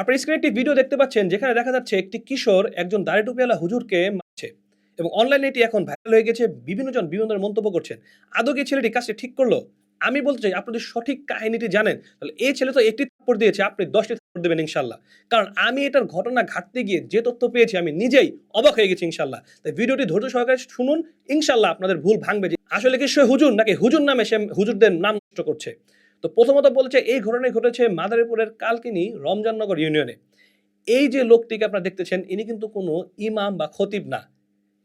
আপনার স্ক্রিনে একটি ভিডিও দেখতে পাচ্ছেন, যেখানে দেখা যাচ্ছে একটি কিশোর একজন দাড়ি টুপিওয়ালা হুজুরকে মারছে এবং অনলাইনে এটি এখন ভাইরাল হয়ে গেছে, বিভিন্ন জন বিভিন্ন ধরনের মন্তব্য করছেন। আদৌ কি ছেলেটি কাজটি ঠিক করল? আমি বলতে চাই, আপনি যদি সঠিক কাহিনীটি জানেন, তাহলে এই ছেলে তো একটি থাপ্পড় দিয়েছে, আপনি দশটি থাপ্পড় দেবেন ইনশাল্লাহ কারণ আমি এটার ঘটনা ঘাটতে গিয়ে যে তথ্য পেয়েছি, আমি নিজেই অবাক হয়ে গেছি ইনশাল্লাহ তাই ভিডিওটি ধৈর্য সহকারে শুনুন ইনশাল্লাহ আপনাদের ভুল ভাঙবে যে আসলে কি সে হুজুর, নাকি হুজুর নামে সে হুজুরদের নাম নষ্ট করছে? তো প্রথমত বলছে, এই ঘটনায় ঘটেছে মাদারীপুরের কালকিনি রমজাননগর ইউনিয়নে। এই যে লোকটিকে আপনারা দেখতেছেন, ইনি কিন্তু কোনো ইমাম বা খতিব না।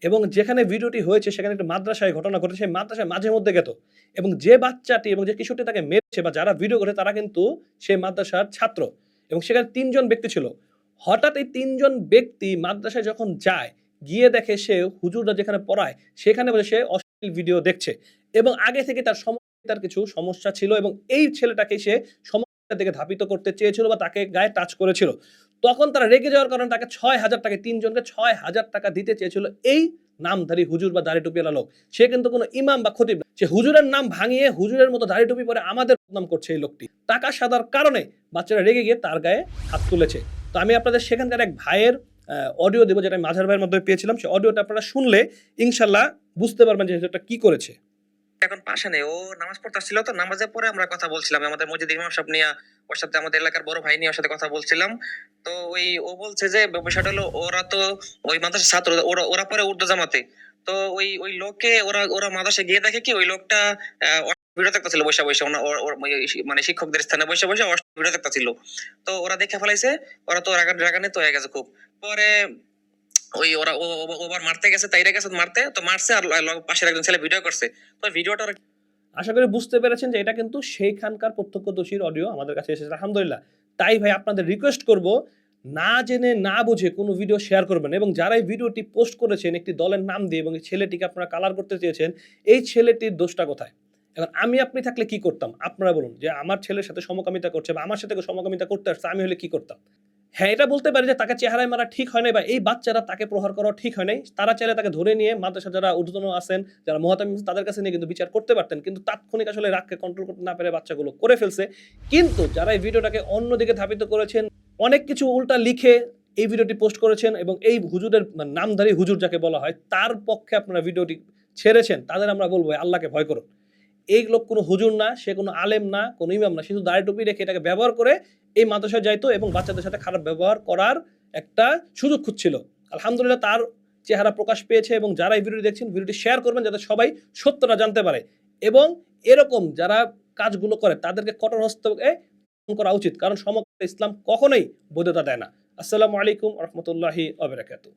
এবং যেখানে ভিডিওটি হয়েছে, সেখানে একটা মাদ্রাসায় ঘটনা ঘটেছে মাদ্রাসায় মাঝে মধ্যে গেত। এবং যে বাচ্চাটি এবং যে কিশোরটি তাকে মেরেছে বা যারা ভিডিও করে, তারা কিন্তু সেই মাদ্রাসার ছাত্র। এবং সেখানে তিনজন ব্যক্তি ছিল। হঠাৎ এই তিনজন ব্যক্তি মাদ্রাসায় যখন যায়, গিয়ে দেখে সে হুজুররা যেখানে পড়ায়, সেখানে বসে সে অশ্লীল ভিডিও দেখছে। এবং আগে থেকে তার সম- তার কিছু সমস্যা ছিল এবং এই ছেলেটাকে সে সমস্যার দিকে ধাপিত করতে চেয়েছিল বা তাকে গায়ে টাচ করেছিল। তখন তারা রেগে যাওয়ার কারণে তাকে ছয় হাজার টাকা, তিনজনকে ছয় হাজার টাকা দিতে চেয়েছিল এই নামধারী হুজুর বা দাড়ি টুপিওয়ালা লোক। সে কিন্তু কোনো ইমাম বা খতিব সে হুজুরের নাম ভাঙিয়ে হুজুরের মতো দাড়ি টুপি পরে আমাদের নাম করছে এই লোকটি। টাকা সাদার কারণে বাচ্চারা রেগে গিয়ে তার গায়ে হাত তুলেছে। তো আমি আপনাদের সেখানকার এক ভাইয়ের অডিও দেবো যেটা আমি মাঝার ভাইয়ের মাধ্যমে পেয়েছিলাম। সে অডিওটা আপনারা শুনলে ইনশাল্লাহ বুঝতে পারবেন যে এটা কি করেছে। এখন পাশে নেই। ও নামাজ পড়তে তো, নামাজের পরে আমরা কথা বলছিলাম। আমাদের মসজিদ ইমাম সাহেব নিয়ে ওর সাথে আমাদের এলাকার বড় ভাই নিয়ে ওর সাথে কথা বলছিলাম। তো ওই, ও বলছে যে, বিষয়টা হলো ওরা তো ওই মাদ্রাসার ছাত্র, ওরা ওরা পরে উর্দু জামাতে। তো ওই ওই লোককে ওরা ওরা মাদ্রাসায় গিয়ে দেখে কি ওই লোকটা ভিডিও দেখতেছিল ওর ওই মানে শিক্ষকদের স্থানে বসে বসে ভিডিও দেখতেছিল তো ওরা দেখে ফেলাইছে, ওরা তো রাগা রাগান্বিত হয়ে গেছে খুব। পরে ওই ওরা ও, ও- ও মারতে গেছে, তাইরে গেছে মারতে, তো মারছে আর পাশের একজন ছেলে ভিডিও করছে। তো ভিডিওটা আশা করি বুঝতে পেরেছেন যে এটা কিন্তু সেইখানকার প্রত্যক্ষদর্শীর অডিও আমাদের কাছে এসেছে। আলহামদুলিল্লাহ। তাই ভাই, আপনাদের রিকোয়েস্ট করব, না জেনে, না বুঝে কোনো ভিডিও শেয়ার করবেন এবং যারা এই ভিডিওটি পোস্ট করেছেন, একটি দলের নাম দিয়ে এবং এই ছেলেটিকে আপনারা কালার করতে চেয়েছেন, এই ছেলেটির দোষটা কোথায়? এখন আমি আপনি থাকলে কি করতাম? আপনারা বলুন যে আমার ছেলের সাথে সমকামিতা করছে বা আমার সাথে সমকামিতা করতে আসছে, আমি হলে কি করতাম? হ্যাঁ এটা বলতে পারি যে তাকে চেহারায় মারা ঠিক হয় নাই বা এই বাচ্চারা তাকে প্রহার করা ঠিক হয় নাই। তারা চাইলে তাকে ধরে নিয়ে মাদ্রাসা যারা ঊর্ধ্বতন আছেন, যারা মহাতামিম তাদের কাছে নিয়ে কিন্তু বিচার করতে পারতেন। কিন্তু তাৎক্ষণিক আসলে রাগকে কন্ট্রোল করতে না পেরে বাচ্চাগুলো করে ফেলছে। কিন্তু যারা এই ভিডিওটাকে অন্যদিকে ধাবিত করেছেন, অনেক কিছু উল্টা লিখে এই ভিডিওটি পোস্ট করেছেন এবং এই হুজুরের নামধারী হুজুর যাকে বলা হয়, তার পক্ষে আপনারা ভিডিওটি ছেড়েছেন, তাদের আমরা বলব, আল্লাহকে ভয় করুন। এই লোক কোনো হুজুর না, সে কোনো আলেম না, কোনো ইমাম না শুধু দাড়ি টুপি রেখে এটাকে ব্যবহার করে এই মাদ্রাসায় যাইতো এবং বাচ্চাদের সাথে খারাপ ব্যবহার করার একটা সুযোগ খুঁজছিল। আলহামদুলিল্লাহ তার চেহারা প্রকাশ পেয়েছে এবং যারা এই ভিডিওটি দেখছেন, ভিডিওটি শেয়ার করবেন যাতে সবাই সত্যটা জানতে পারে। এবং এরকম যারা কাজগুলো করে, তাদেরকে কঠোর হস্তকে করা উচিত, কারণ সমগ্র ইসলাম কখনোই বৈধতা দেয় না। আসসালামু আলাইকুম রহমতুল্লাহি আবরাকাতু